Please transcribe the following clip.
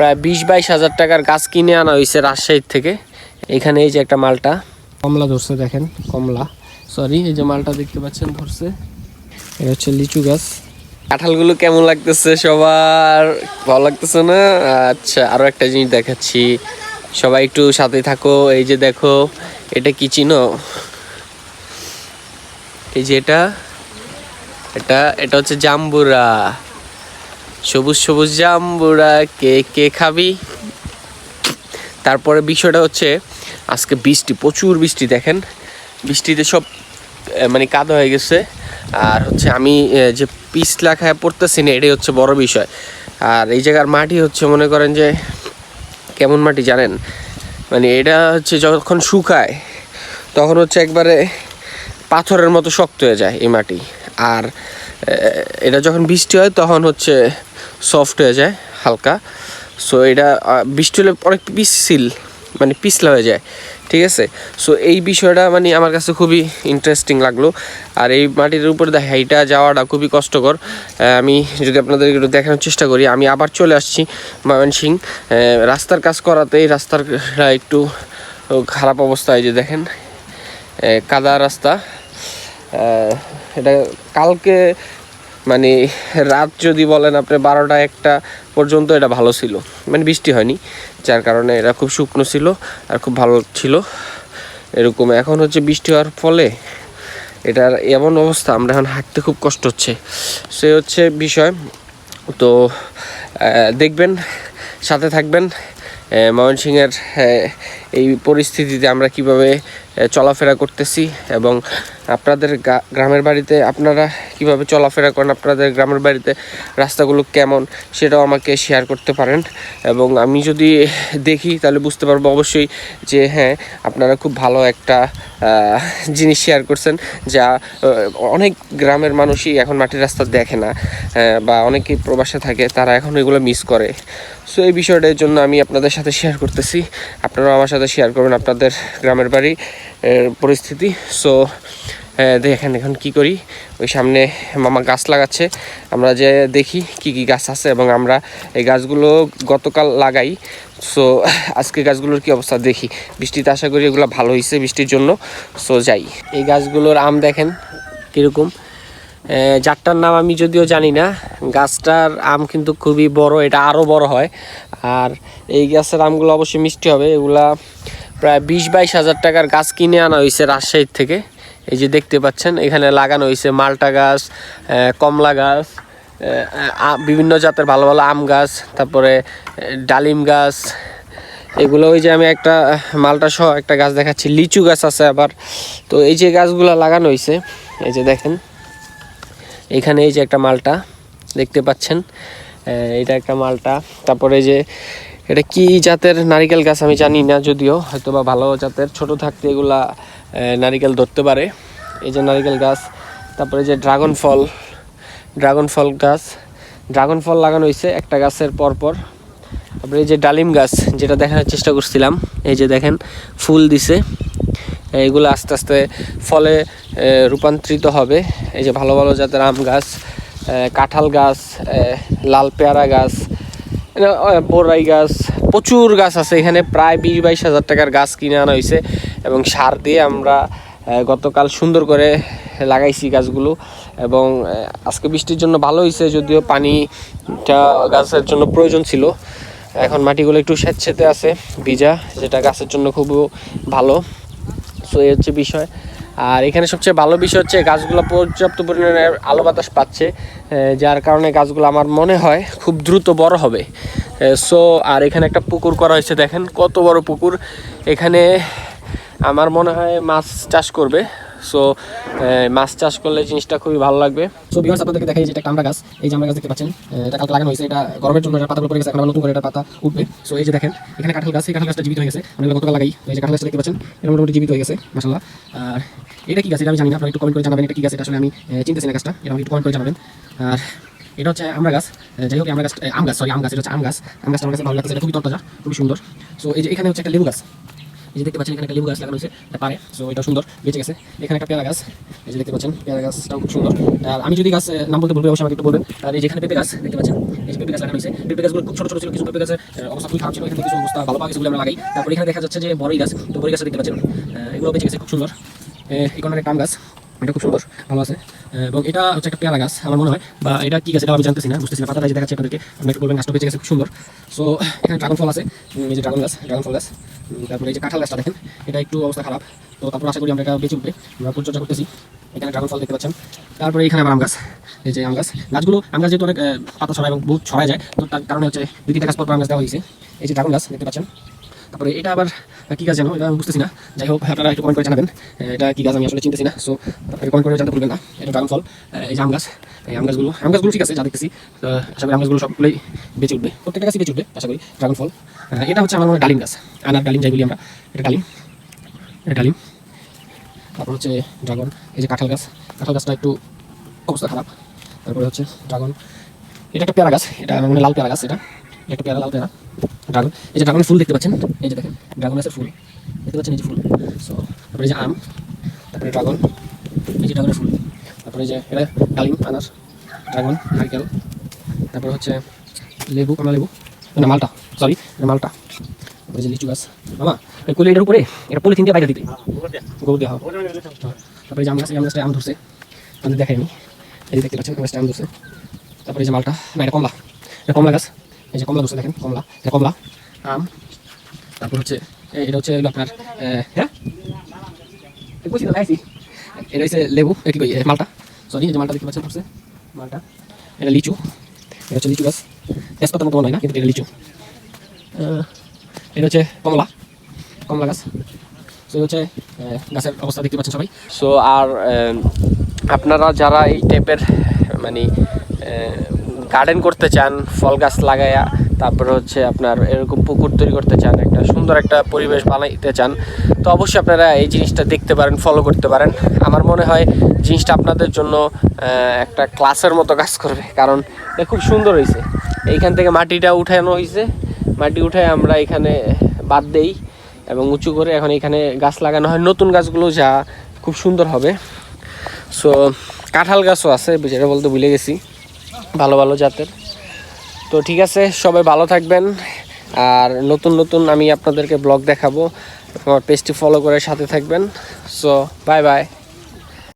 প্রায় বিশ বাইশ হাজার টাকার গাছ কিনে আনা হয়েছে রাজশাহীর থেকে। এখানে এই যে একটা মালটা। কমলা ধরছে, দেখেন, কমলা। সরি এই যে মালটা দেখতে পাচ্ছেন, ধরছে। এটা হচ্ছে লিচু গাছ। কাঁঠালগুলো কেমন লাগতেছে সবার? ভালো লাগতেছে না? আচ্ছা আরও একটা জিনিস দেখাচ্ছি। সবাই একটু সাথে থাকো। এই যে দেখো, এটা কি চিনো? এই যে এটা এটা এটা হচ্ছে জাম্বুরা। সবুজ সবুজ জাম্বুরা, কে কে খাবি? তারপরে বিষয়টা হচ্ছে, আজকে বৃষ্টি, প্রচুর বৃষ্টি দেখেন। বৃষ্টিতে সব মানে কাদা হয়ে গেছে। আর হচ্ছে আমি যে পিছলা খায় পড়তেছি না, এটাই হচ্ছে বড় বিষয়। আর এই জায়গার মাটি হচ্ছে, মনে করেন যে, কেমন মাটি জানেন? মানে এটা হচ্ছে যখন শুকায়, তখন হচ্ছে একবারে পাথরের মতো শক্ত হয়ে যায় এই মাটি। আর এটা যখন বৃষ্টি হয়, তখন হচ্ছে সফট হয়ে যায়, হালকা। সো এটা বৃষ্টি হলে অনেক পিছিল মানে পিছলা হয়ে যায়, ঠিক আছে? সো এই বিষয়টা মানে আমার কাছে খুবই ইন্টারেস্টিং লাগল। আর এই মাটির উপরে দেখা এটা যাওয়াটা খুবই কষ্টকর। আমি যদি আপনাদের একটু দেখানোর চেষ্টা করি, আমি আবার চলে আসছি ময়মনসিং। রাস্তার কাজ করাতে, এই রাস্তার একটু খারাপ অবস্থা, এই যে দেখেন কাদা রাস্তা। এটা কালকে মানে রাত যদি বলেন আপনি বারোটা একটা পর্যন্ত এটা ভালো ছিল। মানে বৃষ্টি হয়নি, যার কারণে এটা খুব শুকনো ছিল আর খুব ভালো ছিল। এরকম এখন হচ্ছে বৃষ্টি হওয়ার ফলে এটার এমন অবস্থা, আমরা এখন হাঁটতে খুব কষ্ট হচ্ছে। সে হচ্ছে বিষয়। তো দেখবেন, সাথে থাকবেন। ময়মনসিংহের এই পরিস্থিতিতে আমরা কীভাবে চলাফেরা করতেছি এবং আপনাদের গ্রামের বাড়িতে আপনারা কীভাবে চলাফেরা করেন, আপনাদের গ্রামের বাড়িতে রাস্তাগুলো কেমন সেটাও আমাকে শেয়ার করতে পারেন। এবং আমি যদি দেখি তাহলে বুঝতে পারব অবশ্যই যে হ্যাঁ আপনারা খুব ভালো একটা জিনিস শেয়ার করছেন যা অনেক গ্রামের মানুষই এখন মাটির রাস্তা দেখে না বা অনেকেই প্রবাসে থাকে, তারা এখন এগুলো মিস করে। সো এই বিষয়টার জন্য আমি আপনাদের সাথে শেয়ার করতেছি। আপনারাও আমার সাথে শেয়ার করবেন আপনাদের গ্রামের বাড়ি। পরিস্থিতি। সো দেখেন এখন কি করি? ওই সামনে মামা গাছ লাগাচ্ছে। আমরা যে দেখি কি কি গাছ আছে এবং আমরা এই গাছগুলো গতকাল লাগাই। সো আজকে গাছগুলোর কি অবস্থা দেখি। বৃষ্টিতে আশা করি এগুলো ভালো হয়েছে বৃষ্টির জন্য। সো যাই। এই গাছগুলোর আম দেখেন কীরকম। যারটার নাম আমি যদিও জানি না। গাছটার আম কিন্তু খুবই বড়, এটা আরও বড় হয়। আর এই গাছের আমগুলো অবশ্যই মিষ্টি হবে। এগুলা প্রায় বিশ বাইশ হাজার টাকার গাছ কিনে আনা হয়েছে রাজশাহীর থেকে। এই যে দেখতে পাচ্ছেন, এখানে লাগানো হয়েছে মালটা গাছ কমলা গাছ বিভিন্ন জাতের ভালো ভালো আম গাছ, তারপরে ডালিম গাছ। এগুলো ওই যে আমি একটা মালটা সহ একটা গাছ দেখাচ্ছি, লিচু গাছ আছে আবার। তো এই যে গাছগুলো লাগানো হয়েছে, এই যে দেখেন, এখানে এই যে একটা মালটা, দেখতে পাচ্ছেন এটা একটা মালটা। তারপরে যে এটা কি জাতের নারিকেল গাছ আমি জানি না যদিও হয়তো বা ভালো জাতের, ছোট থাকতে এগুলা নারিকেল ধরতে পারে। এই যে নারিকেল গাছ, তারপরে যে ড্রাগন ফল ড্রাগন ফল গাছ, ড্রাগন ফল লাগানো হয়েছে একটা গাছের পর পর তারপরে এই যে ডালিম গাছ, যেটা দেখানোর চেষ্টা করছিলাম, এই যে দেখেন, ফুল দিছে। এইগুলো আস্তে আস্তে ফলে রূপান্তরিত হবে। এই যে ভালো ভালো জাতের আম গাছ কাঁঠাল গাছ লাল পেয়ারা গাছ বড়াই গাছ, প্রচুর গাছ আছে। এখানে প্রায় বিশ বাইশ হাজার টাকার গাছ কিনে আনা হয়েছে এবং সার দিয়ে আমরা গতকাল সুন্দর করে লাগাইছি গাছগুলো এবং আজকে বৃষ্টির জন্য ভালো হয়েছে, যদিও পানিটা গাছের জন্য প্রয়োজন ছিল। এখন মাটিগুলো একটু স্যাঁতস্যাঁতে আছে, ভিজা, যেটা গাছের জন্য খুব ভালো। সো এই হচ্ছে বিষয়। আর এখানে সবচেয়ে ভালো বিষয় হচ্ছে গাছগুলো পর্যাপ্ত পরিমাণে আলো বাতাস পাচ্ছে যার কারণে গাছগুলো আমার মনে হয় খুব দ্রুত বড় হবে। সো, আর এখানে একটা পুকুর করা হয়েছে, দেখেন কত বড় পুকুর। এখানে আমার মনে হয় মাছ চাষ করবে, সো মাছ চাষ করলে জিনিসটা খুবই ভালো লাগবে। সো ভিউয়ার্স আপনাদেরকে দেখাই যে এটা গাছ, এই যে গাছ দেখতে পাচ্ছেন এটা কালকে লাগানো হয়েছে, এটা গরমের জন্য এটা পাতাগুলো পড়ে গেছে, এখন নতুন করে এটা পাতা উঠবে। সো এই যে দেখেন, এখানে কাঁঠাল গাছ, এই কাঁঠাল গাছটা জীবিত হয়ে গেছে আমরা গতকাল লাগাই এই যে কাঁঠাল গাছটা দেখতে পাচ্ছেন, এটা মোটামুটি জীবিত হয়ে গেছে, মাশাআল্লাহ। আর এটা কি গাছ এটা আমি জানি না একটু কমেন্ট করে জানাবেন এটা কি গাছ, এটা আসলে আমি চিনতেছি না গাছটা, এটা আমাকে একটু কমেন্ট করে জানাবেন। আর এটা হচ্ছে আমরা গাছ যাই হোক আমরা গাছ আম গাছ সরি আম গাছ, এটা হচ্ছে আম গাছ। আম গাছটা আমার কাছে ভালো লাগছে এটা খুবই তরতাজা, খুবই সুন্দর। সো এই যে এখানে হচ্ছে একটা লেবু গাছ, এই যে দেখতে পাচ্ছেন, এখানে একটা লেবু গাছ লাগানো হয়েছে পারে সো এটা সুন্দর, বেঁচে গেছে। এখানে একটা পেয়ারা গাছ, এই যে দেখতে পাচ্ছেন, পেয়ারা গাছটাও খুব সুন্দর। আর আমি যদি গাছ নাম বলতে বলব অবশ্যই আমাকে একটু বলবেন। আর এই যেখানে পেঁপে গাছ, দেখতে পাচ্ছেন, এই যে পেঁপে গাছ লাগানো হয়েছে, পেঁপে গাছগুলো খুব ছোট ছোট ছিল, কিছু পেঁপে গাছের অবস্থা খুবই খারাপ ছিল, এখানে কিছু অবস্থা ভালো পাওয়া গেছে আমরা লাগাই। তারপর এখানে দেখা যাচ্ছে যে বড়ই গাছ, তো বড়ই গাছ দেখতে পাচ্ছেন। এগুলো বেঁচে গেছে, খুব সুন্দর। একটা আম গাছ, এটা খুব সুন্দর, ভালো আছে। এবং এটা হচ্ছে একটা পেয়ারা গাছ, আমার মনে হয়। বা এটা কি গাছ, এটা আমি জানতেছি না, বুঝতেছি না। পাতাটা যে দেখাচ্ছে আপনাদেরকে আপনি একটু বলবেন, গাছটা বেঁচে খুব সুন্দর। সো এখানে ড্রাগন ফল আছে এই যে ড্রাগন গাছ ড্রাগন ফল গাছ। তারপরে এই যে কাঁঠাল গাছটা দেখেন, এটা একটু অবস্থা খারাপ। তো তারপর আশা করি আমরা এটা বেঁচে উঠবে, আমরা পরিচর্যা করতেছি। এখানে ড্রাগন ফল দেখতে পাচ্ছেন। তারপরে এখানে আবার আম গাছ, এই যে আম গাছ। গাছগুলো, আম গাছ যেহেতু অনেক পাতা ছড়ায় এবং বহুত ছড়ায় যায়, তো তার কারণে হচ্ছে দুই তিনটা গাছ পর আম গাছ দেওয়া হয়েছে। এই যে ড্রাগন গাছ, দেখতে পাচ্ছেন। তারপরে এটা আবার কি গাছ জানো? এটা বুঝতেছি না। যাই হোক, আপনারা একটু কমেন্ট করে জানাবেন এটা কি গাছ আমি আসলে চিনতেছি না। সো আপনাকে কমেন্ট করে জানতে ভুলবেন না। এটা ড্রাগন ফল। এই যে আম গাছ, এই আম গাছগুলো আম গাছগুলো ঠিক আছে, যা দেখতেছি। আশা করি আম গাছগুলো সবগুলোই বেঁচে উঠবে। প্রত্যেকটা গাছই বেঁচে উঠবে, আশা করি। ড্রাগন ফল। এটা হচ্ছে আমার মনে ডালিম গাছ, আনার ডালিম যাই বলি আমরা। এটা ডালিম। এটা ডালিম। তারপর হচ্ছে ড্রাগন, এই যে কাঁঠাল গাছ। কাঁঠাল গাছটা একটু অবস্থা খারাপ। তারপরে হচ্ছে ড্রাগন। এটা একটা পেয়ারা গাছ, এটা মানে লাল পেয়ারা গাছ এটা। একটা পেয়ারা লাল পেয়ারা ড্রাগন এই যে ড্রাগনের ফুল দেখতে পাচ্ছেন এই যে দেখেন ড্রাগন গাছের ফুল দেখতে পাচ্ছেন এই যে ফুল সো তারপরে যে আম তারপরে ড্রাগন এই যে ড্রাগনের ফুল তারপরে যে এটা ডালিম আনার ড্রাগন নারকেল তারপরে হচ্ছে লেবু কমলা লেবু না মালটা সরি মালটা তারপরে যে লিচু গাছ মামা এই কোলে এটার উপরে এটা পলিথিন দিয়ে বাইরে দিতে গোবর দেওয়া হবে তারপরে যে আম গাছ আম গাছটা আম ধরছে আমি দেখাই আমি এই দেখতে পাচ্ছেন আম আম ধরছে তারপরে যে মালটা না এটা কমলা এটা কমলা গাছ এই যে কমলা ধরছে দেখেন কমলা এটা কমলা। আম। তারপর হচ্ছে এটা হচ্ছে আপনার হ্যাঁ? তো, এটা হচ্ছে লেবু এ কি কই মালটা। সরি এই যে মালটা দেখতে পাচ্ছেন ধরছে। মালটা। এটা লিচু এটা হচ্ছে লিচু গাছ। তেজপাতার মতো হয় না কিন্তু এটা লিচু। এটা হচ্ছে কমলা কমলা গাছ। এই হচ্ছে গাছের অবস্থা দেখতে পাচ্ছেন সবাই। সো আর আপনারা যারা এই টাইপের মানে গার্ডেন করতে চান, ফল গাছ লাগায়া, তারপরে হচ্ছে আপনার এরকম পুকুর তৈরি করতে চান, একটা সুন্দর একটা পরিবেশ বানাইতে চান, তো অবশ্যই আপনারা এই জিনিসটা দেখতে পারেন ফলো করতে পারেন। আমার মনে হয় জিনিসটা আপনাদের জন্য একটা ক্লাসের মতো কাজ করবে, কারণ এটা খুব সুন্দর হয়েছে এইখান থেকে মাটিটা উঠানো হয়েছে মাটি উঠায় আমরা এখানে বাদ দেই এবং উঁচু করে এখন এখানে গাছ লাগানো হয়। নতুন গাছগুলো যা খুব সুন্দর হবে। সো কাঁঠাল গাছও আছে, যেটা বলতে ভুলে গেছি। ভালো ভালো জাতের। তো ঠিক আছে, সবাই ভালো থাকবেন। আর নতুন নতুন আমি আপনাদেরকে ব্লগ দেখাবো। আমার পেজটি ফলো করে সাথে থাকবেন। So bye bye